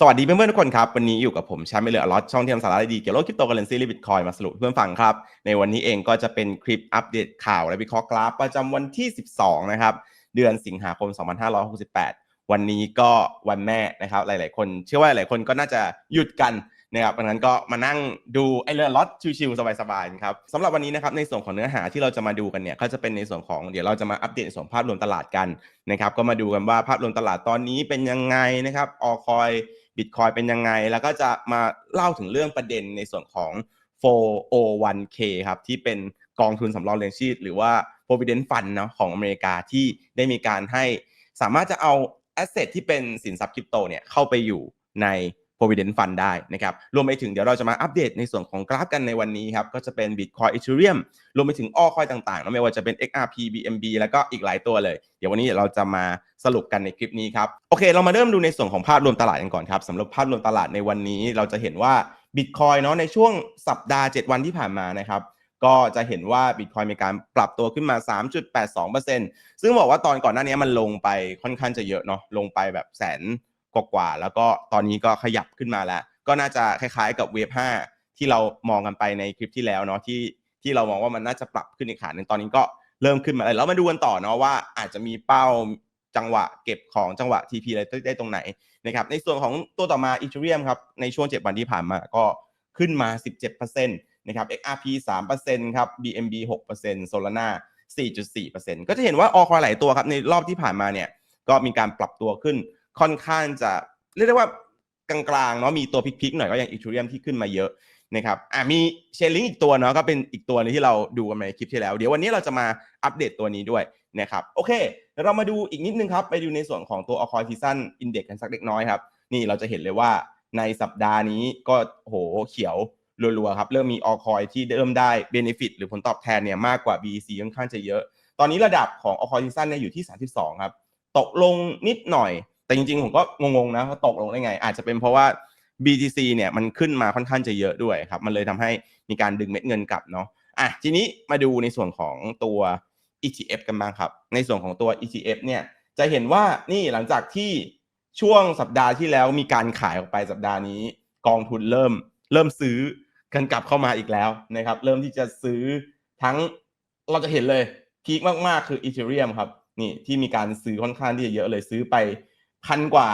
สวัสดีเพื่อนๆทุกคนครับ วันนี้อยู่กับผมแชมป์ไม่เหลือลอตช่องที่ทำสาระดีเกี่ยวกับคริปโตเคอเรนซีและบิตคอยมาสรุปเพื่อนฟังครับ ในวันนี้เองก็จะเป็นคลิปอัปเดตข่าวและวิเคราะห์กราฟประจำวันที่ 12 นะครับ เดือนสิงหาคม 2568 วันนี้ก็วันแม่นะครับ หลายๆ คน เชื่อว่าหลายคนก็น่าจะหยุดกันนะครับดังนั้นก็มานั่งดูไอ้เรื่องล็อตชิวๆสบายๆครับสำหรับวันนี้นะครับในส่วนของเนื้อหาที่เราจะมาดูกันเนี่ยก็จะเป็นในส่วนของเดี๋ยวเราจะมาอัปเดตส่วนภาพรวมตลาดกันนะครับ ก็มาดูกันว่าภาพรวมตลาดตอนนี้เป็นยังไงนะครับออคอย บิตคอยเป็นยังไง แล้วก็จะมาเล่าถึงเรื่องประเด็นในส่วนของ 401k ครับ ที่เป็นกองทุนสำรองเลี้ยงชีพหรือว่า provident fund เนาะของอเมริกาที่ได้มีการให้สามารถจะเอาแอสเซทที่เป็นสินทรัพย์คริปโตเนี่ยเข้าไปอยู่ใน provident fund ได้นะครับรวมไปถึงเดี๋ยวเราจะมาอัปเดตในส่วนของกราฟกันในวันนี้ครับก็จะเป็น Bitcoin Ethereum รวมไปถึงอ้อคอยต่างๆแล้วไม่ว่าจะเป็น XRP BNB แล้วก็อีกหลายตัวเลย เดี๋ยววันนี้เราจะมาสรุปกันในคลิปนี้ครับโอเค เรามาเริ่มดูในส่วนของภาพรวมตลาดกันก่อนครับสำหรับภาพรวมตลาดในวันนี้ เราจะเห็นว่า Bitcoin เนาะในช่วงสัปดาห์ 7 วันที่ผ่านมานะครับก็จะเห็นว่า Bitcoin มีการปรับตัวขึ้นมา 3.82%ซึ่งบอกว่าตอนก่อนหน้านี้มันลงไปค่อนข้างจะเยอะเนาะลงไปแบบแสน กว่าแล้วก็ตอนนี้ก็ขยับขึ้นมาแล้ว ก็น่าจะคล้ายๆกับเวฟ5ที่เรามองกันไปในคลิปที่แล้วเนาะที่ที่เรามองว่ามันน่าจะปรับขึ้นอีกขาหนึ่งตอนนี้ก็เริ่มขึ้นมาแล้วมาดูกันต่อเนาะว่าอาจจะมีเป้าจังหวะเก็บของจังหวะ TP อะไรได้ตรงไหนนะครับในส่วนของตัวต่อมา Ethereum ครับในช่วง 7 วันที่ผ่านมาก็ขึ้นมา 17%นะครับ XRP 3%ครับ BNB 6% Solana 4.4%ก็จะเห็นว่าออคอยหลายตัวครับในรอบที่ผ่านมาเนี่ยก็มีการปรับตัวขึ้น ค่อนข้างจะเรียกได้ว่ากลางๆเนาะมีตัวพลิกๆหน่อยก็อย่างอีทูเรียมที่ขึ้นมาเยอะนะครับอ่ามีเชลลิงอีกตัวเนาะก็เป็นอีกตัวนึงที่เราดูกันในคลิปที่แล้ว เดี๋ยววันนี้เราจะมาอัปเดตตัวนี้ด้วยนะครับโอเค เรามาดูอีกนิดนึงครับ ไปดูในส่วนของตัวอคอยซีซันอินเด็กกันสักเล็กน้อยครับ นี่เราจะเห็นเลยว่าในสัปดาห์นี้ก็โหเขียวรัวๆครับ เริ่มมีอคอยที่เริ่มได้เบนฟิตหรือผลตอบแทนเนี่ยมากกว่า BC ค่อนข้างจะเยอะ ตอนนี้ระดับของอคอยซีซันเนี่ยอยู่ที่ 32 ครับ ตกลงนิดหน่อย แต่จริงๆ ผมก็งงๆนะว่าตกลงได้ไง อาจจะเป็นเพราะว่า BTC เนี่ยมันขึ้นมาค่อนข้างจะเยอะด้วยครับ มันเลยทำให้มีการดึงเม็ดเงินกลับเนาะอะทีนี้มาดูในส่วนของตัว ETF กันบ้างครับ ในส่วนของตัว ETF เนี่ยจะเห็นว่านี่หลังจากที่ช่วงสัปดาห์ที่แล้วมีการขายออกไปสัปดาห์นี้ กองทุนเริ่มเริ่มซื้อกันกลับเข้ามาอีกแล้วนะครับเริ่มที่จะซื้อทั้งเราจะเห็นเลยพีคมากๆคือ Ethereum ครับนี่ที่มีการซื้อค่อนข้างที่จะเยอะเลยซื้อไป พันกว่า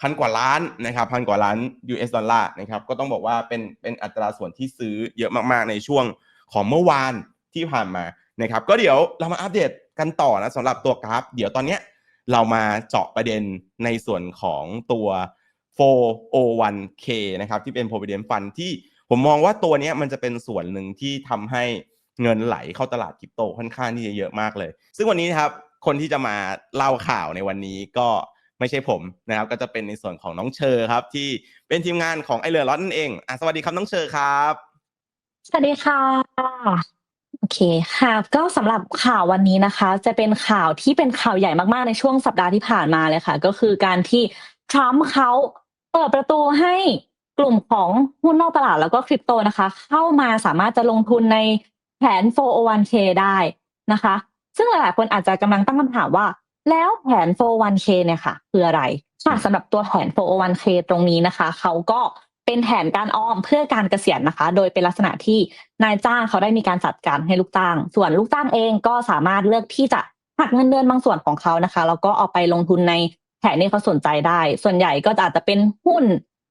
พันกว่าล้านนะครับพันกว่าล้าน US ดอลลาร์นะครับก็ต้องบอกว่าเป็นเป็นอัตราส่วนที่ซื้อเยอะมากๆในช่วงของเมื่อวานที่ผ่านมานะครับก็เดี๋ยวเรามาอัปเดตกันต่อนะสำหรับตัวกราฟ เดี๋ยวตอนนี้เรามาเจาะประเด็นในส่วนของตัว 401k นะครับที่เป็น provident fund ที่ผมมองว่าตัวนี้มันจะเป็นส่วนหนึ่งที่ทำให้เงินไหลเข้าตลาดคริปโตค่อนข้างที่จะเยอะมากเลย ซึ่งวันนี้นะครับคนที่จะมาเล่าข่าวในวันนี้ก็ ไม่ใช่ผมนะครับ ก็จะเป็นในส่วนของน้องเชอร์ครับ ที่เป็นทีมงานของไอเรือล็อตนั่นเองอะสวัสดีครับน้องเชอร์ครับสวัสดีค่ะโอเคค่ะก็สำหรับข่าววันนี้นะคะ จะเป็นข่าวที่เป็นข่าวใหญ่มากๆในช่วงสัปดาห์ที่ผ่านมาเลยค่ะ ก็คือการที่ทรัมป์เขาเปิดประตูให้กลุ่มของหุ้นนอกตลาดแล้วก็คริปโตนะคะ เข้ามาสามารถจะลงทุนในแผน 401k ได้นะคะ ซึ่งหลายๆคนอาจจะกำลังตั้งคำถามว่า แล้วแผน 401k เนี่ยค่ะคืออะไรค่ะสำหรับตัวแผน 401k ตรงนี้นะคะ เขาก็เป็นแผนการออมเพื่อการเกษียณนะคะ โดยเป็นลักษณะที่นายจ้างเขาได้มีการจัดการให้ลูกจ้าง ส่วนลูกจ้างเองก็สามารถเลือกที่จะหักเงินเดือนบางส่วนของเขานะคะแล้วก็เอาไปลงทุนในแผนที่เขาสนใจได้ ส่วนใหญ่ก็อาจจะเป็นหุ้น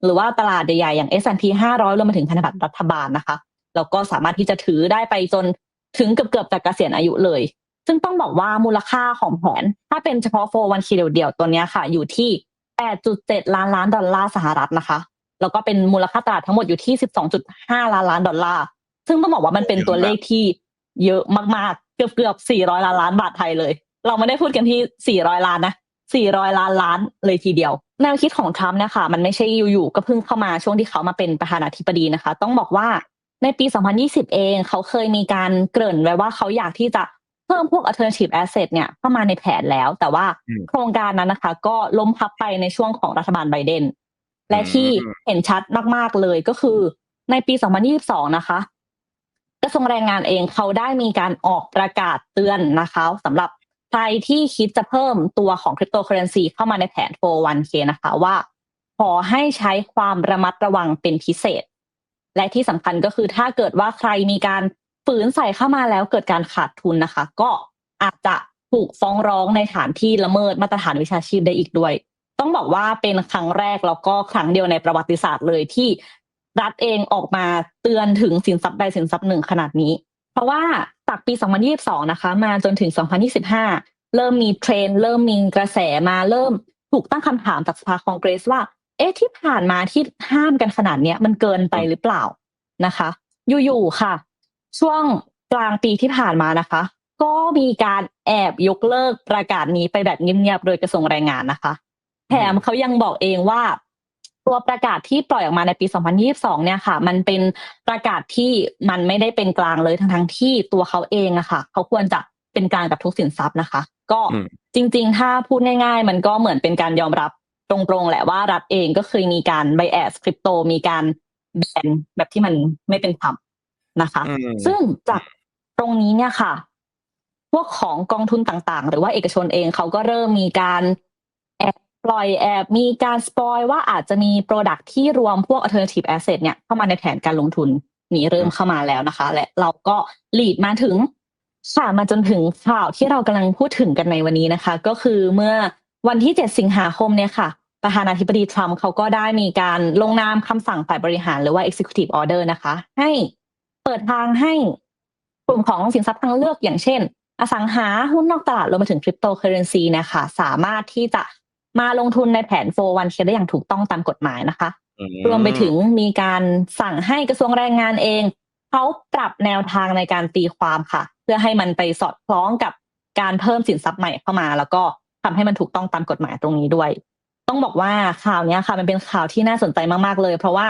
หรือว่าตลาดใหญ่ๆอย่าง S&P 500รวมไปถึงพันธบัตรรัฐบาลนะคะแล้วก็สามารถที่จะถือได้ไปจนถึงเกือบๆจะเกษียณอายุเลย ซึ่งต้องบอกว่ามูลค่าของแผน ถ้าเป็นเฉพาะโฟวันคีเดียวๆตัวนี้ค่ะ อยู่ที่ 8.7 ล้านล้านดอลลาร์สหรัฐนะคะ แล้วก็เป็นมูลค่าตลาดทั้งหมดอยู่ที่ 12.5 ล้านล้านดอลลาร์ซึ่งต้องบอกว่ามันเป็นตัวเลขที่เยอะมากๆ เกือบเกือบ400 ล้านล้านบาทไทยเลย เราไม่ได้พูดกันที่ 400 ล้านนะ 400 ล้านล้านเลยทีเดียว แนวคิดของทรัมป์เนี่ยค่ะมันไม่ใช่อยู่ๆก็เพิ่งเข้ามาช่วงที่เขามาเป็นประธานาธิบดีนะคะ ต้องบอกว่าในปี 2020 เอง เขาเคยมีการเกริ่นไว้ว่าเขาอยากที่จะ พิ่มพวก alternative asset เนี่ยเข้ามาในแผนแล้ว แต่ว่าโครงการนั้นนะคะ ก็ล้มพับไปในช่วงของรัฐบาลไบเดน และที่เห็นชัดมากๆเลยก็คือในปี 2022 นะคะกระทรวงแรงงานเองเขาได้มีการออกประกาศเตือนนะคะสำหรับใครที่คิดจะเพิ่มตัวของคริปโตเคอเรนซีเข้ามาในแผน 401k นะคะว่า ขอให้ใช้ความระมัดระวังเป็นพิเศษ และที่สำคัญก็คือถ้าเกิดว่าใครมีการ ฝืนใส่เข้ามาแล้วเกิดการขาดทุนนะคะ ก็อาจจะถูกฟ้องร้องในฐานที่ละเมิดมาตรฐานวิชาชีพได้อีกด้วย ต้องบอกว่าเป็นครั้งแรกแล้วก็ครั้งเดียวในประวัติศาสตร์เลยที่รัฐเองออกมาเตือนถึงสินทรัพย์ใดสินทรัพย์หนึ่งขนาดนี้ เพราะว่าจากปี 2022 นะคะ มาจนถึง 2025 เริ่มมีเทรนด์เริ่มมีกระแสมาเริ่มถูกตั้งคำถามจากสภาคองเกรสว่า เอ๊ะที่ผ่านมาที่ห้ามกันขนาดเนี้ยมันเกินไปหรือเปล่านะคะ อยู่ๆค่ะ ช่วงกลางปีที่ผ่านมานะคะ ก็มีการแอบยกเลิกประกาศนี้ไปแบบเงียบๆโดยกระทรวงแรงงานนะคะ แถมเขายังบอกเองว่า ตัวประกาศที่ปล่อยออกมาในปี 2022 เนี่ยค่ะ มันเป็นประกาศที่มันไม่ได้เป็นกลางเลยทั้งทั้งๆที่ตัวเขาเองอะค่ะ เขาควรจะเป็นกลางกับทุกสินทรัพย์นะคะ ก็อืมจริง ๆ ถ้าพูดง่าย ๆ มันก็เหมือนเป็นการยอมรับตรงๆแหละว่ารัฐเองก็เคยมีการไบแอสคริปโตมีการแบนแบบที่มันไม่เป็นธรรม นะคะอืมซึ่งจากตรงนี้เนี่ยค่ะ พวกของกองทุนต่างๆ หรือว่าเอกชนเองเขาก็เริ่มมีการแอบปล่อยแอบมีการสปอยว่าอาจจะมีโปรดักที่รวมพวก alternative asset เนี่ยเข้ามาในแผนการลงทุนนี้เริ่มเข้ามาแล้วนะคะ และเราก็ลีดมาถึงค่ะมาจนถึงข่าวที่เรากำลังพูดถึงกันในวันนี้นะคะ ก็คือเมื่อวันที่ 7 สิงหาคมเนี่ยค่ะ ประธานาธิบดีทรัมป์เขาก็ได้มีการลงนามคำสั่งฝ่ายบริหารหรือว่า executive order นะคะ ให้เปิดทางให้กลุ่มของสินทรัพย์ทางเลือกอย่างเช่น อสังหาหุ้นนอกตลาดรวมไปถึงคริปโตเคอเรนซีนะคะ สามารถที่จะมาลงทุนในแผน 401k ได้อย่างถูกต้องตามกฎหมายนะคะอืรวมไปถึงมีการสั่งให้กระทรวงแรงงานเองเขาปรับแนวทางในการตีความค่ะ เพื่อให้มันไปสอดคล้องกับการเพิ่มสินทรัพย์ใหม่เข้ามา แล้วก็ทำให้มันถูกต้องตามกฎหมายตรงนี้ด้วย ต้องบอกว่าข่าวเนี้ยค่ะ มันเป็นข่าวที่น่าสนใจมากๆเลย เพราะว่า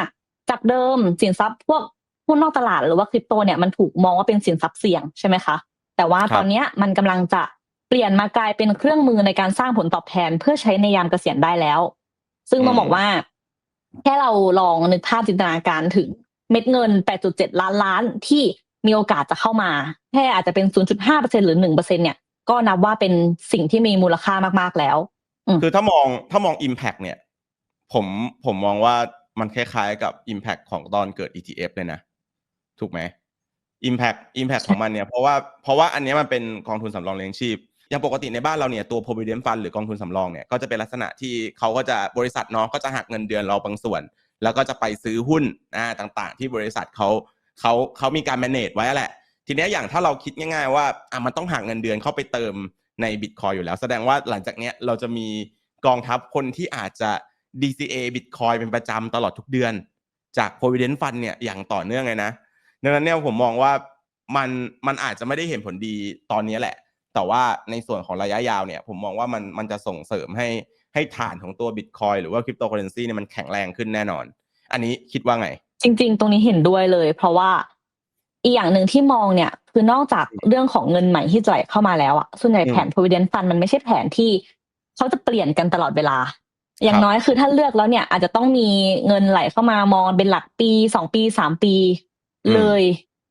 จากเดิมสินทรัพย์พวก หุ้นนอกตลาดหรือว่าคริปโตเนี่ยมันถูกมองว่าเป็นสินทรัพย์เสี่ยงใช่ไหมคะ แต่ว่าครับตอนเนี้ยมันกำลังจะเปลี่ยนมากลายเป็นเครื่องมือในการสร้างผลตอบแทนเพื่อใช้ในยามเกษียณได้แล้ว ซึ่งต้องบอกว่า แค่เราลองนึกภาพจินตนาการถึงเม็ดเงิน 8.7 ล้านล้านที่มีโอกาสจะเข้ามา แค่อาจจะเป็น 0.5%หรือ 1%เนี่ย ก็นับว่าเป็นสิ่งที่มีมูลค่ามากๆแล้ว คือถ้ามองถ้ามอง Impact เนี่ย ผมผมมองว่ามันคล้ายๆกับ Impact ของตอนเกิด ETF เลยนะ ถูกไหม Impact Impact ของมันเนี่ยเพราะว่าเพราะว่าอันเนี้ยมันเป็นกองทุนสำรองเลี้ยงชีพอย่างปกติในบ้านเราเนี่ยตัว provident fund หรือกองทุนสำรองเนี่ยก็จะเป็นลักษณะที่เขาก็จะบริษัทเนาะก็จะหักเงินเดือนเราบางส่วน แล้วก็จะไปซื้อหุ้นอ่าต่างๆ ที่บริษัทเขาเขาเขามีการ manage ไว้แหละ ทีนี้อย่างถ้าเราคิดง่าย ๆ ว่าอะมันต้องหักเงินเดือนเข้าไปเติมในบิตคอยอยู่แล้ว แสดงว่าหลังจากเนี้ยเราจะมีกองทัพคนที่อาจจะ DCA บิตคอยเป็นประจำตลอดทุกเดือน จาก provident fund เนี่ยอย่างต่อเนื่องเลยนะ ดังนั้นเนี่ยผมมองว่ามันมันอาจจะไม่ได้เห็นผลดีตอนนี้แหละ แต่ว่าในส่วนของระยะยาวเนี่ยผมมองว่ามันมันจะส่งเสริมให้ให้ฐานของตัวบิตคอยหรือว่าคริปโตเคอเรนซีเนี่ยมันแข็งแรงขึ้นแน่นอน อันนี้คิดว่าไง จริง ๆ ตรงนี้เห็นด้วยเลย เพราะว่าอีกอย่างหนึ่งที่มองเนี่ยคือนอกจากเรื่องของเงินใหม่ที่จะไหลเข้ามาแล้วอะส่วนใหญ่อืมแผน provident fund มันไม่ใช่แผนที่เขาจะเปลี่ยนกันตลอดเวลา อย่าคงรับน้อยคือถ้าเลือกแล้วเนี่ย อาจจะต้องมีเงินไหลเข้ามามองเป็นหลักปีสองปีสามปี เลย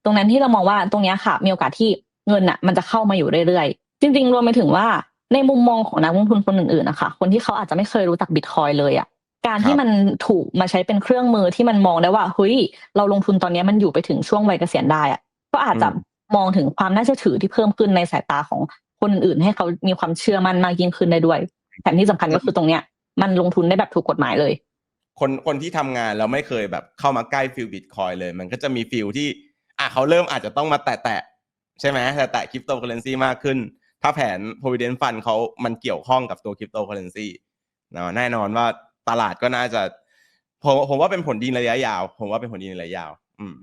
ตรงนั้นที่เรามองว่าตรงเนี้ยค่ะ มีโอกาสที่เงินอะมันจะเข้ามาอยู่เรื่อยๆ จริง ๆ รวมไปถึงว่าในมุมมองของนักลงทุนคนอื่นๆนะคะคนที่เขาอาจจะไม่เคยรู้จักบิตคอยเลยอะการที่มันถูกมาใช้เป็นเครื่องมือที่มันมองได้ว่าเฮ้ยเราลงทุนตอนเนี้ยมันอยู่ไปถึงช่วงวัยเกษียณได้อะก็อาจจะอืมมองถึงความน่าเชื่อถือที่เพิ่มขึ้นในสายตาของคนอื่นๆให้เขามีความเชื่อมั่นมากยิ่งขึ้นได้ด้วยแถมที่สำคัญก็คือตรงเนี้ย มันลงทุนได้แบบถูกกฎหมายเลย คนคนที่ทำงานแล้วไม่เคยแบบเข้ามาใกล้ฟิลบิตคอยเลย มันก็จะมีฟิลที่อะเขาเริ่มอาจจะต้องมาแตะแตะๆใช่ไหมแตะแตะคริปโตเคอเรนซีมากขึ้น ถ้าแผน provident fund เขามันเกี่ยวข้องกับตัวคริปโตเคอเรนซีนะแน่นอนว่าตลาดก็น่าจะผมผมว่าเป็นผลดีในระยะยาว ผมว่าเป็นผลดีในระยะยาว อืม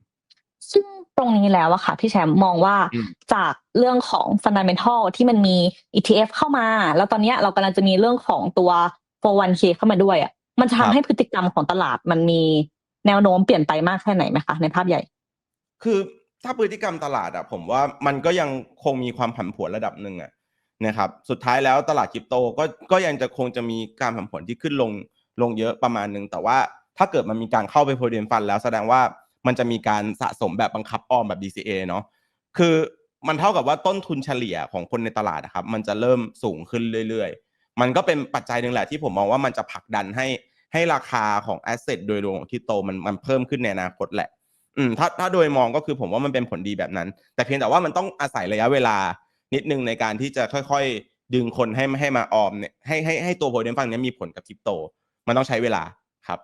ซึ่งตรงนี้แล้วอะค่ะ พี่แชมป์มองว่าอืมจากเรื่องของ fundamental ที่มันมี ETF เข้ามา แล้วตอนเนี้ยเรากำลังจะมีเรื่องของตัว 401k เข้ามาด้วยอะ มันจะครัทำบให้พฤติกรรมของตลาดมันมีแนวโน้มเปลี่ยนไปมากแค่ไหนไหมคะ ในภาพใหญ่ คือถ้าพฤติกรรมตลาดอะผมว่ามันก็ยังคงมีความผันผวนระดับหนึ่งอะนะครับสุดท้ายแล้วตลาดคริปโตก็ก็ยังจะคงจะมีการผันผวนที่ขึ้นลงลงเยอะประมาณหนึ่งแต่ว่าถ้าเกิดมันมีการเข้าไปโพเดียนฟันแล้วแสดงว่ามันจะมีการสะสมแบบบังคับออมแบบ DCA เนาะคือมันเท่ากับว่าต้นทุนเฉลี่ยของคนในตลาดนะครับมันจะเริ่มสูงขึ้นเรื่อยๆ มันก็เป็นปัจจัยหนึ่งแหละที่ผมมองว่ามันจะผลักดันให้ให้ราคาของแอสเซทโดยรวมของคริปโตมันมันเพิ่มขึ้นในอนาคตแหละอืมถ้าถ้าโดยมองก็คือผมว่ามันเป็นผลดีแบบนั้น แต่เพียงแต่ว่ามันต้องอาศัยระยะเวลานิดนึงในการที่จะค่อยๆ ดึงคนให้ให้มาออมเนี่ยให้ให้ให้ตัวโพเดนฟังนี้มีผลกับคริปโต มันต้องใช้เวลาครับ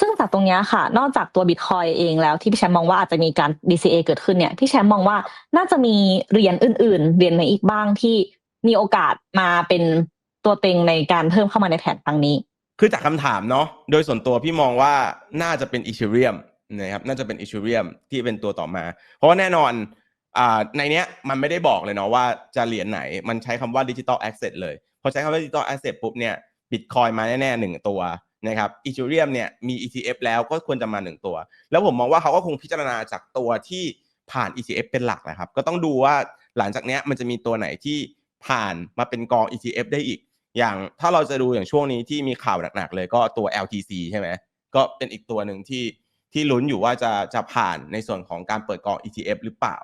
ซึ่งจากตรงนี้ค่ะ นอกจากตัวบิตคอยเองแล้วที่พี่แชมป์มองว่าอาจจะมีการ DCA เกิดขึ้นเนี่ยพี่แชมป์มองว่าน่าจะมีเหรียญอื่น ๆเหรียญไหนอีกบ้างที่มีโอกาสมาเป็น ตัวเต็งในการเพิ่มเข้ามาในแผนครั้งนี้ คือจากคำถามเนาะโดยส่วนตัวพี่มองว่าน่าจะเป็นอีเทเรียมนะครับน่าจะเป็นอีเทเรียมที่เป็นตัวต่อมา เพราะว่าแน่นอนอ่าในเนี้ยมันไม่ได้บอกเลยเนาะว่าจะเหรียญไหนมันใช้คำว่าดิจิตอลแอสเซทเลยพอใช้คำว่าดิจิตอลแอสเซทปุ๊บเนี่ยบิตคอยมาแน่ๆหนึ่งตัวนะครับอีเทเรียมเนี่ยมี ETF แล้วก็ควรจะมาหนึ่งตัว แล้วผมมองว่าเขาก็คงพิจารณาจากตัวที่ผ่าน ETF เป็นหลักนะครับ ก็ต้องดูว่าหลังจากเนี้ยมันจะมีตัวไหนที่ผ่านมาเป็นกอง ETF ได้อีก อย่างถ้าเราจะดูอย่างช่วงนี้ที่มีข่าวหนักๆเลยก็ตัว LTC ใช่ไหมก็เป็นอีกตัวหนึ่งที่ที่ลุ้นอยู่ว่าจะจะผ่านในส่วนของการเปิดกอง ETF หรือเปล่า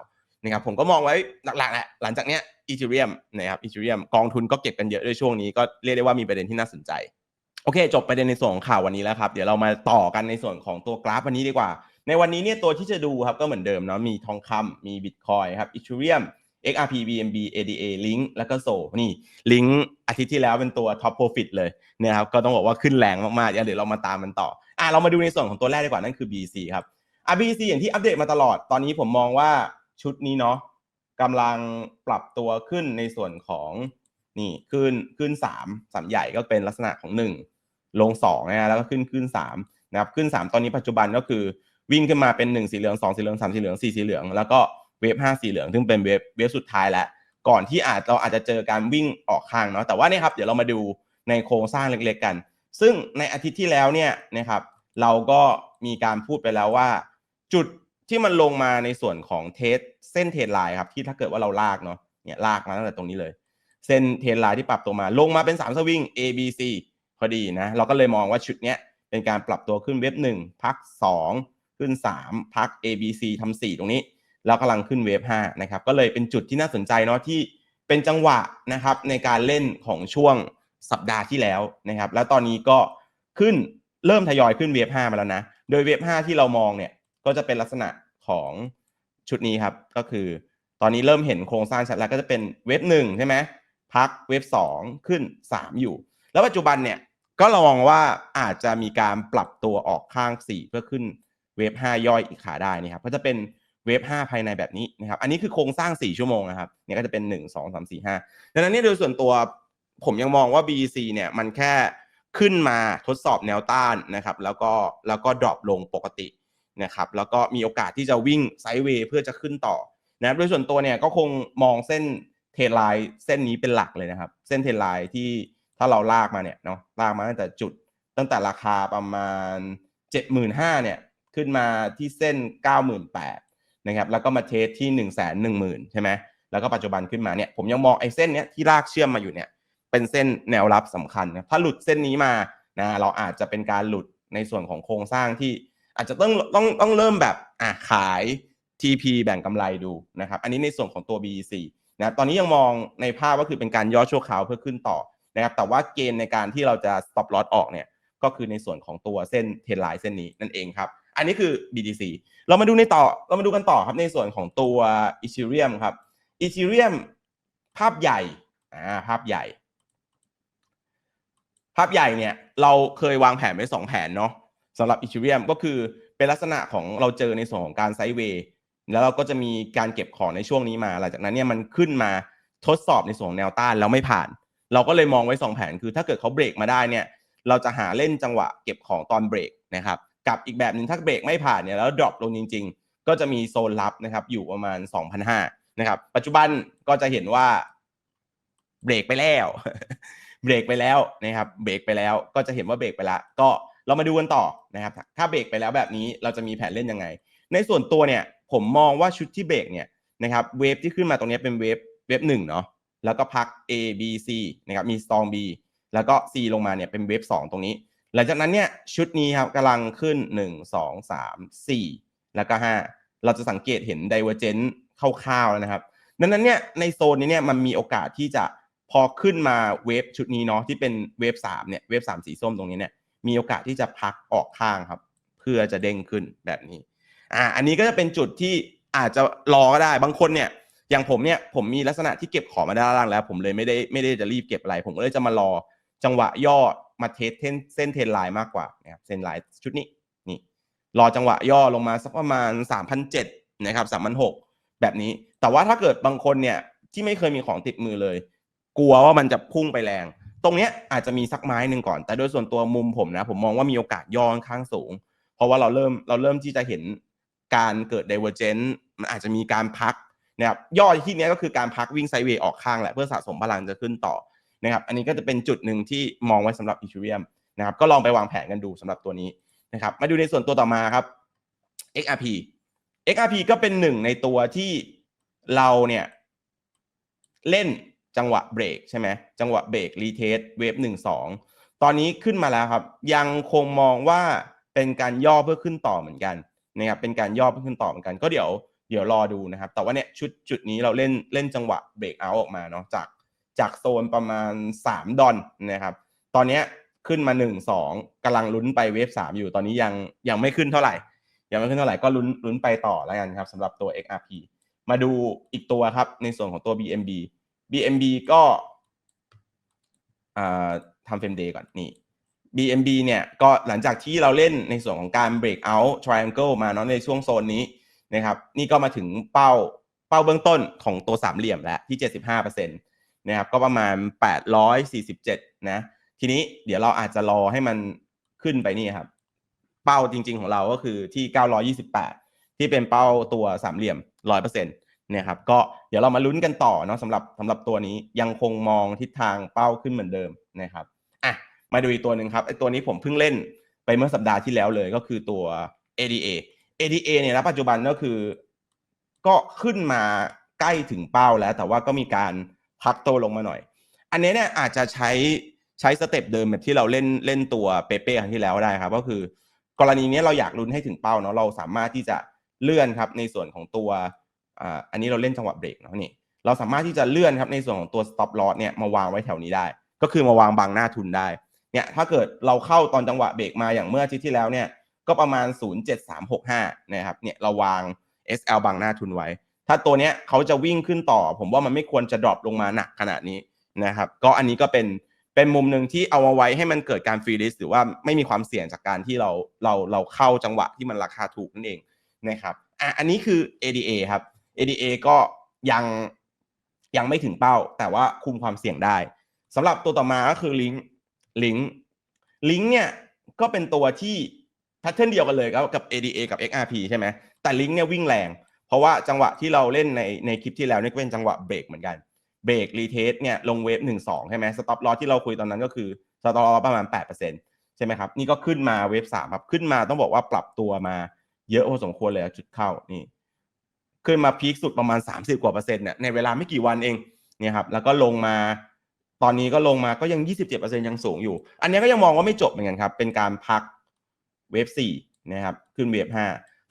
นะครับผมก็มองไว้หลักๆแหละหลังจากเนี้ย Ethereum นะครับ Ethereum กองทุนก็เก็บกันเยอะด้วยช่วงนี้ก็เรียกได้ว่ามีประเด็นที่น่าสนใจโอเค จบประเด็นในส่วนของข่าววันนี้แล้วครับเดี๋ยวเรามาต่อกันในส่วนของตัวกราฟวันนี้ดีกว่า ในวันนี้เนี่ยตัวที่จะดูครับก็เหมือนเดิมเนาะมีทองคำมี Bitcoin ครับ Ethereum XRP BNB ADA Link แล้วก็โซนี่ Link อาทิตย์ที่แล้วเป็นตัว Top Profit เลยเนี่ยครับก็ต้องบอกว่าขึ้นแรงมากๆเดี๋ยวเรามาตามมันต่ออะเรามาดูในส่วนของตัวแรกดีกว่านั่นคือ BC ครับอะ BC อย่างที่อัปเดตมาตลอดตอนนี้ผมมองว่าชุดนี้เนาะกำลังปรับตัวขึ้นในส่วนของนี่ขึ้นขึ้นสามสามใหญ่ก็เป็นลักษณะของหนึ่งลงสองนะฮะแล้วก็ขึ้นขึ้นสามนะครับขึ้นสามตอนนี้ปัจจุบันก็คือวิ่งขึ้นมาเป็นหนึ่งสีเหลืองสองสีเหลืองสามสีเหลืองสี่สีเหลือง แล้วก็ เวฟห้าสีเหลือง ซึ่งเป็นเวฟเวฟสุดท้ายแล้ว ก่อนที่อาจเราอาจจะเจอการวิ่งออกข้างเนาะแต่ว่านี่ครับเดี๋ยวเรามาดูในโครงสร้างเล็กๆกัน ซึ่งในอาทิตย์ที่แล้วเนี่ยนะครับเราก็มีการพูดไปแล้วว่า จุดที่มันลงมาในส่วนของเทสเส้นเทรนไลน์ครับที่ถ้าเกิดว่าเราลากเนาะเนี่ยลากมาตั้งแต่ตรงนี้เลย เส้นเทรนไลน์ที่ปรับตัวมาลงมาเป็นสามสวิง A B C พอดีนะเราก็เลยมองว่าชุดเนี้ยเป็นการปรับตัวขึ้นเว็บหนึ่งพักสองขึ้นสามพัก A B C ทำสี่ตรงนี้ แล้วกำลังขึ้นเวฟห้านะครับก็เลยเป็นจุดที่น่าสนใจเนาะที่เป็นจังหวะนะครับในการเล่นของช่วงสัปดาห์ที่แล้วนะครับแล้วตอนนี้ก็ขึ้นเริ่มทยอยขึ้นเวฟห้ามาแล้วนะโดยเวฟห้าที่เรามองเนี่ยก็จะเป็นลักษณะของชุดนี้ครับก็คือตอนนี้เริ่มเห็นโครงสร้างชัดแล้วก็จะเป็นเวฟหนึ่งใช่ไหมพักเวฟสองขึ้นสามอยู่ แล้วปัจจุบันเนี่ยก็ระวังว่าอาจจะมีการปรับตัวออกข้าง 4 เพื่อขึ้นเวฟ5ย่อยอีกขาได้นะครับก็จะเป็น เวฟ5ภายในแบบนี้นะครับ อันนี้คือโครงสร้าง 4 ชั่วโมงนะครับ เนี่ยก็จะเป็น 1 2 3 4 5 ดังนั้นเนี่ยโดยส่วนตัวผมยังมองว่า BEC เนี่ยมันแค่ขึ้นมาทดสอบแนวต้านนะครับ แล้วก็แล้วก็ดรอปลงปกตินะครับ แล้วก็มีโอกาสที่จะวิ่งไซด์เวย์เพื่อจะขึ้นต่อนะครับโดยส่วนตัวเนี่ยก็คงมองเส้นเทรไลน์เส้นนี้เป็นหลักเลยนะครับ เส้นเทรไลน์ที่ถ้าเราลากมาเนี่ยเนาะลากมาตั้งแต่จุดตั้งแต่ราคาประมาณ 75,000เนี่ยขึ้นมาที่เส้น 98,000 นะครับแล้วก็มาเทสที่1 1 0 0 0 0ใช่ไหมแล้วก็ปัจจุบันขึ้นมาเนี่ยผมยังมองไอ้เส้นเนี้ยที่ลากเชื่อมมาอยู่เนี่ยเป็นเส้นแนวรับสำคัญนะถ้าหลุดเส้นนี้มานะเราอาจจะเป็นการหลุดในส่วนของโครงสร้างที่อาจจะต้องต้องต้องเริ่มแบบอะขาย TP แบ่งกำไรดูนะครับอันนี้ในส่วนของตัว BEC นะตอนนี้ยังมองในภาพว่าคือเป็นการย่อชั่วคราวเพื่อขึ้นต่อนะครับแต่ว่าเกณฑ์ในการที่เราจะ stop loss ออกเนี่ยก็คือในส่วนของตัวเส้นเทรนไลน์เส้นนี้นั่นเองครับ อันนี้คือ BTC เรามาดูในต่อเรามาดูกันต่อครับในส่วนของตัว Ethereum ครับ Ethereum ภาพใหญ่อ่าภาพใหญ่ ภาพใหญ่เนี่ยเราเคยวางแผนไว้สองแผนเนาะสำหรับ Ethereum ก็คือเป็นลักษณะของเราเจอในส่วนของการไซด์เวย์แล้วเราก็จะมีการเก็บของในช่วงนี้มาหลังจากนั้นเนี่ยมันขึ้นมาทดสอบในส่วนแนวต้านแล้วไม่ผ่าน เราก็เลยมองไว้ 2 แผนคือ ถ้าเกิดเขาเบรกมาได้เนี่ย เราจะหาเล่นจังหวะเก็บของตอนเบรกนะครับ กับอีกแบบหนึ่งถ้าเบรกไม่ผ่านเนี่ยแล้วดรอปลงจริง ๆ ก็จะมีโซนรับนะครับอยู่ประมาณ 2,500นะครับปัจจุบันก็จะเห็นว่าเบรกไปแล้วเบรกไปแล้วนะครับเบรกไปแล้วก็จะเห็นว่าเบรกไปล้วก็เรามาดูกันต่อนะครับ ถ้าเบรกไปแล้วแบบนี้เราจะมีแผนเล่นยังไง ในส่วนตัวเนี่ยผมมองว่าชุดที่เบรกเนี่ยนะครับเวฟที่ขึ้นมาตรงนี้เป็นเวฟเวฟหนึ่งเนาะแล้วก็พัก A B C นะครับมี strong B แล้วก็ C ลงมาเนี่ยเป็นเวฟสองตรงนี้ หลังจากนั้นเนี่ยชุดนี้ครับกำลังขึ้น 1 2 3 4 แล้วก็ 5 เราจะสังเกตเห็น divergence คร่าวๆแล้วนะครับ ดังนั้นเนี่ยในโซนนี้เนี่ยมันมีโอกาสที่จะพอขึ้นมาเวฟชุดนี้เนาะที่เป็นเวฟ3เนี่ยเวฟ3สีส้มตรงนี้เนี่ยมีโอกาสที่จะพักออกข้างครับ เพื่อจะเด้งขึ้นแบบนี้อ่าอันนี้ก็จะเป็นจุดที่อาจจะรอก็ได้บางคนเนี่ยอย่างผมเนี่ยผมมีลักษณะที่เก็บของมาด้านล่างแล้ว ผมเลยไม่ได้ไม่ได้จะรีบเก็บอะไร ผมก็เลยจะมารอจังหวะย่อ มาเทสเส้นเทนไลน์มากกว่านะครับเส้นไลน์ชุดนี้นี่รอจังหวะย่อลงมาสักประมาณ 3 0 0นะครับ3,006แบบนี้ แต่ว่าถ้าเกิดบางคนเนี่ยที่ไม่เคยมีของติดมือเลย กลัวว่ามันจะพุ่งไปแรง ตรงเนี้ยอาจจะมีสักไม้หนึ่งก่อน แต่โดยส่วนตัวมุมผมนะ ผมมองว่ามีโอกาสย่อค่อนข้างสูง เพราะว่าเราเริ่มเราเริ่มที่จะเห็นการเกิด divergence มันอาจจะมีการพักนะครับย่อที่นี้ก็คือการพักวิ่งไซเวย์ออกข้างแหละเพื่อสะสมพลังจะขึ้นต่อ นะครับอันนี้ก็จะเป็นจุดหนึ่งที่มองไว้สำหรับ Ethereum นะครับก็ลองไปวางแผนกันดูสำหรับตัวนี้นะครับมาดูในส่วนตัวต่อมาครับ XRP XRP ก็เป็นหนึ่งในตัวที่เราเนี่ยเล่นจังหวะเบรกใช่ไหมจังหวะเบรกรีเทสเวฟหนึ่งสองตอนนี้ขึ้นมาแล้วครับ ยังคงมองว่าเป็นการย่อเพื่อขึ้นต่อเหมือนกันนะครับเป็นการย่อเพื่อขึ้นต่อเหมือนกัน ก็เดี๋ยวเดี๋ยวรอดูนะครับ แต่ว่าเนี่ยชุดจุดนี้เราเล่นเล่นจังหวะเบรกเอาออกมาเนาะจาก จากโซนประมาณ 3 ดอนนะครับ ตอนนี้ขึ้นมา 1 2กำลังลุ้นไปเวฟ3 อยู่ตอนนี้ยังยังไม่ขึ้นเท่าไหร่ ยังไม่ขึ้นเท่าไหร่ก็ลุ้นลุ้นไปต่อแล้วกันครับสำหรับตัว XRP มาดูอีกตัวครับในส่วนของตัว BMB BMB ก็อ่าทำเฟรมเดย์ก่อนนี่ BMB เนี่ยก็หลังจากที่เราเล่นในส่วนของการ break out triangle มาเนาะในช่วงโซนนี้นะครับ นี่ก็มาถึงเป้าเป้าเบื้องต้นของตัวสามเหลี่ยมแล้วที่ 75% นะครับก็ประมาณ 847 นะ ทีนี้เดี๋ยวเราอาจจะรอให้มันขึ้นไปนี่ครับ เป้าจริง ๆ ของเราก็คือที่ 928 ที่เป็นเป้าตัวสามเหลี่ยม 100%เนี่ยครับก็เดี๋ยวเรามาลุ้นกันต่อเนาะสำหรับสำหรับตัวนี้ยังคงมองทิศทางเป้าขึ้นเหมือนเดิมนะครับอะมาดูอีกตัวหนึ่งครับไอตัวนี้ผมเพิ่งเล่นไปเมื่อสัปดาห์ที่แล้วเลยก็คือตัว ADA ADA เนี่ยนะปัจจุบันก็คือ ก็ขึ้นมาใกล้ถึงเป้าแล้ว แต่ว่าก็มีการ พักตัวลงมาหน่อย อันนี้เนี่ยอาจจะใช้ใช้สเต็ปเดิมแบบที่เราเล่นเล่นตัวเปเป้ครั้งที่แล้วได้ครับ ก็คือ กรณีนี้เราอยากลุ้นให้ถึงเป้าเนาะเราสามารถที่จะเลื่อนครับในส่วนของตัวอ่าอันนี้เราเล่นจังหวะเบรกเนาะนี่เราสามารถที่จะเลื่อนครับในส่วนของตัว stop loss เนี่ยมาวางไว้แถวนี้ได้ ก็คือมาวางบังหน้าทุนได้เนี่ยถ้าเกิดเราเข้าตอนจังหวะเบรกมาอย่างเมื่ออาทิตย์ที่แล้วเนี่ยก็ประมาณ 07365นะครับเนี่ยเราวาง SL บังหน้าทุนไว้ ถ้าตัวเนี้ยเขาจะวิ่งขึ้นต่อ ผมว่ามันไม่ควรจะดรอปลงมาหนักขนาดนี้นะครับ ก็อันนี้ก็เป็นเป็นมุมหนึ่งที่เอามาไว้ให้มันเกิดการฟรีลิสหรือว่าไม่มีความเสี่ยงจากการที่เราเราเราเข้าจังหวะที่มันราคาถูกนั่นเองนะครับอะอันนี้คือ ADA ครับ ADA ก็ยังยังไม่ถึงเป้า แต่ว่าคุมความเสี่ยงได้สำหรับตัวต่อมาก็คือลิงลิงลิงเนี่ยก็เป็นตัวที่แพทเทิร์นเดียวกันเลยครับกับ ADA กับ XRP ใช่ไหมแต่ลิงเนี่ยวิ่งแรง เพราะว่าจังหวะที่เราเล่นในในคลิปที่แล้วนี่ก็เป็นจังหวะเบรกเหมือนกันเบรกรีเทสเนี่ยลงเวฟหนึ่งสองใช่ไหมสต็อปลอที่เราคุยตอนนั้นก็คือสต็อปลอประมาณแปดเปอร์เซ็นต์ใช่ไหมครับ นี่ก็ขึ้นมาเวฟสามครับ ขึ้นมาต้องบอกว่าปรับตัวมาเยอะพอสมควรเลยจุดเข้านี่ ขึ้นมาพีคสุดประมาณสามสิบกว่าเปอร์เซ็นต์เนี่ยในเวลาไม่กี่วันเองเนี่ยครับแล้วก็ลงมาตอนนี้ก็ลงมาก็ยังยี่สิบเจ็ดเปอร์เซ็นยังสูงอยู่ อันนี้ก็ยังมองว่าไม่จบเหมือนกันครับ เป็นการพักเวฟสี่นะครับ ขึ้นเวฟ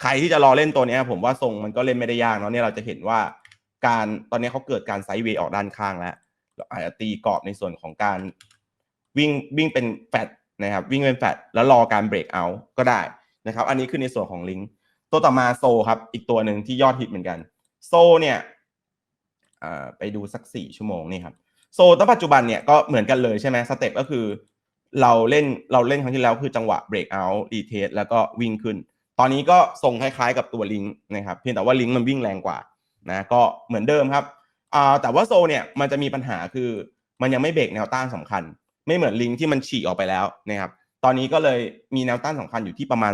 ใครที่จะรอเล่นตัวนี้ผมว่าทรงมันก็เล่นไม่ได้ยากเนาะเนี่ยเราจะเห็นว่าการตอนนี้เขาเกิดการไซด์เวย์ออกด้านข้างแล้วอาจจะตีกรอบในส่วนของการวิ่งวิ่งเป็นแฟดนะครับวิ่งเป็นแฟดแล้วรอการเบรกเอาก็ได้นะครับ อันนี้คือในส่วนของลิงก์ตัวต่อมาโซครับอีกตัวหนึ่งที่ยอดฮิตเหมือนกัน โซเนี่ยไปดูสักสี่ชั่วโมงนี่ครับโซตั้งปัจจุบันเนี่ยก็เหมือนกันเลยใช่ไหมสเต็ปก็คือ เราเล่นเราเล่นครั้งที่แล้วคือจังหวะเบรกเอาท์รีเทสแล้วก็วิ่งขึ้น ตอนนี้ก็ทรงคล้ายๆกับตัวลิงก์นะครับเพียงแต่ว่าลิงก์มันวิ่งแรงกว่านะก็เหมือนเดิมครับแต่ว่าโซเนี่ยมันจะมีปัญหาคือมันยังไม่เบรกแนวต้านสำคัญ ไม่เหมือนลิงก์ที่มันฉีกออกไปแล้วนะครับตอนนี้ก็เลยมีแนวต้านสำคัญอยู่ที่ประมาณ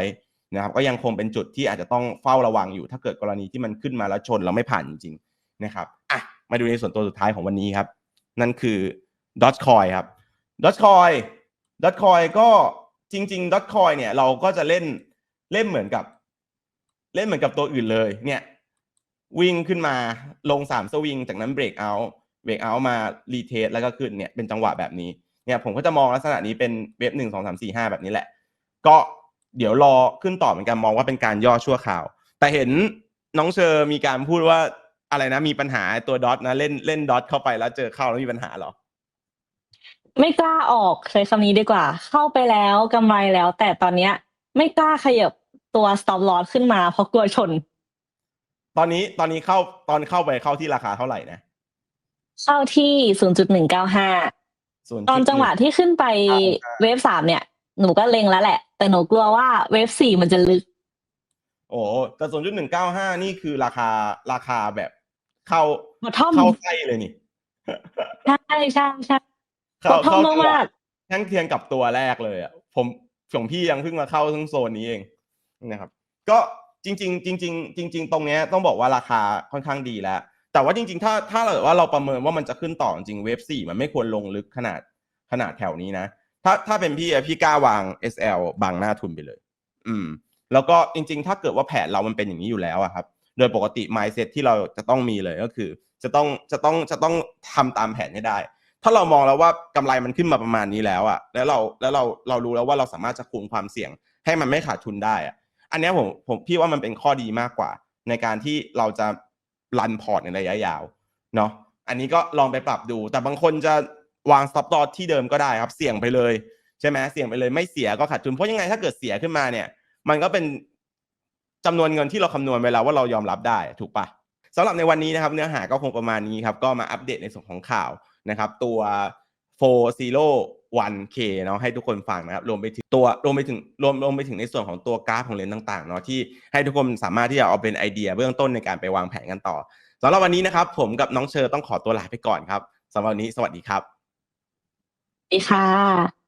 200นะครับก็ยังคงเป็นจุดที่อาจจะต้องเฝ้าระวังอยู่ ถ้าเกิดกรณีที่มันขึ้นมาแล้วชนแล้วไม่ผ่านจริงๆนะครับอะมาดูในส่วนตัวสุดท้ายของวันนี้ครับ นั่นคือ d o g e c o i ครับ d o g e c o i d o g e c o i ก็จริงๆ d o g e c o i เนี่ยเราก็จะเล่น เล่นเหมือนกับ เล่นเหมือนกับตัวอื่นเลย เนี่ย วิ่งขึ้นมาลงสามสวิง จากนั้นเบรกเอาเบรกเอามารีเทสแล้วก็ขึ้นเนี่ยเป็นจังหวะแบบนี้เนี่ยผมก็จะมองลักษณะนี้เป็นเว็บหนึ่งสองสามสี่ห้าแบบนี้แหละ ก็เดี๋ยวรอขึ้นต่อเหมือนกันมองว่าเป็นการย่อชั่วคราว แต่เห็นน้องเชอร์มีการพูดว่าอะไรนะมีปัญหาตัวดอทนะเล่นเล่นดอทเข้าไปแล้วเจอเข้าแล้วมีปัญหาหรอ ไม่กล้าออกใช้คำนี้ดีกว่า เข้าไปแล้วกำไรแล้ว แต่ตอนเนี้ย ไม่กล้าขยับ ตัว stop loss ขึ้นมาเพราะกลัวชน ตอนนี้ตอนนี้เข้าตอนเข้าไปเข้าที่ราคาเท่าไหร่นะ เข้าที่0.195ส่วนตอนจังหวะที่ขึ้นไปอ่าเวฟสามเนี่ย หนูก็เล็งแล้วแหละ แต่หนูกลัวว่าเวฟสี่มันจะลึก โอ้แต่ส่วนจุดหนึ่งเก้าห้านี่คือราคาราคาแบบเข้า bottom เข้าไส้เลยนี่ ใช่ใช่ใช่เข้า bottom เข้าจังหวะมากแท่งเทียนกับตัวแรกเลยอะผมของพี่ยังเพิ่งมาเข้าทั้งโซนนี้เอง นะครับก็จริง ๆ จริง ๆ จริง ๆ ตรงเนี้ยต้องบอกว่าราคาค่อนข้างดีแล้ว แต่ว่าจริง ๆ ถ้าถ้าเราว่าเราประเมินว่ามันจะขึ้นต่อจริงเวฟสี่มันไม่ควรลงลึกขนาดขนาดแถวนี้นะ ถ้าถ้าเป็นพี่พี่กล้าวาง SL บังหน้าทุนไปเลย อืม แล้วก็จริง ๆ ถ้าเกิดว่าแผนเรามันเป็นอย่างนี้อยู่แล้วอะครับ โดยปกติ mindset ที่เราจะต้องมีเลยก็คือ จะต้องจะต้องจะต้องทำตามแผนให้ได้ ถ้าเรามองแล้วว่ากำไรมันขึ้นมาประมาณนี้แล้วอะแล้วเราแล้วเราเรารู้แล้วว่าเราสามารถจะคุมความเสี่ยงให้มันไม่ขาดทุนได้อะ อันนี้ผมผมพี่ว่ามันเป็นข้อดีมากกว่า ในการที่เราจะรันพอร์ตในระยะยาวเนาะอันนี้ก็ลองไปปรับดู แต่บางคนจะวางสต็อปลอที่เดิมก็ได้ครับ เสี่ยงไปเลยใช่ไหมเสี่ยงไปเลยไม่เสียก็ขาดทุนเพราะยังไงถ้าเกิดเสียขึ้นมาเนี่ย มันก็เป็นจำนวนเงินที่เราคำนวณไปแล้วว่าเรายอมรับได้ถูกปะสำหรับในวันนี้นะครับเนื้อหาก็คงประมาณนี้ครับก็มาอัปเดตในส่วนของข่าวนะครับ ตัวโฟซีโร 1K เนาะให้ทุกคนฟังนะครับรวมไปถึงตัวรวมไปถึงรวมรวมไปถึงในส่วนของตัวกราฟของเลนต่างๆเนาะที่ให้ทุกคนสามารถที่จะเอาเป็นไอเดียเบื้องต้นในการไปวางแผนกันต่อสำหรับวันนี้นะครับ ผมกับน้องเชอร์ต้องขอตัวลาไปก่อนครับสำหรับวันนี้สวัสดีครับสวัสดีค่ะ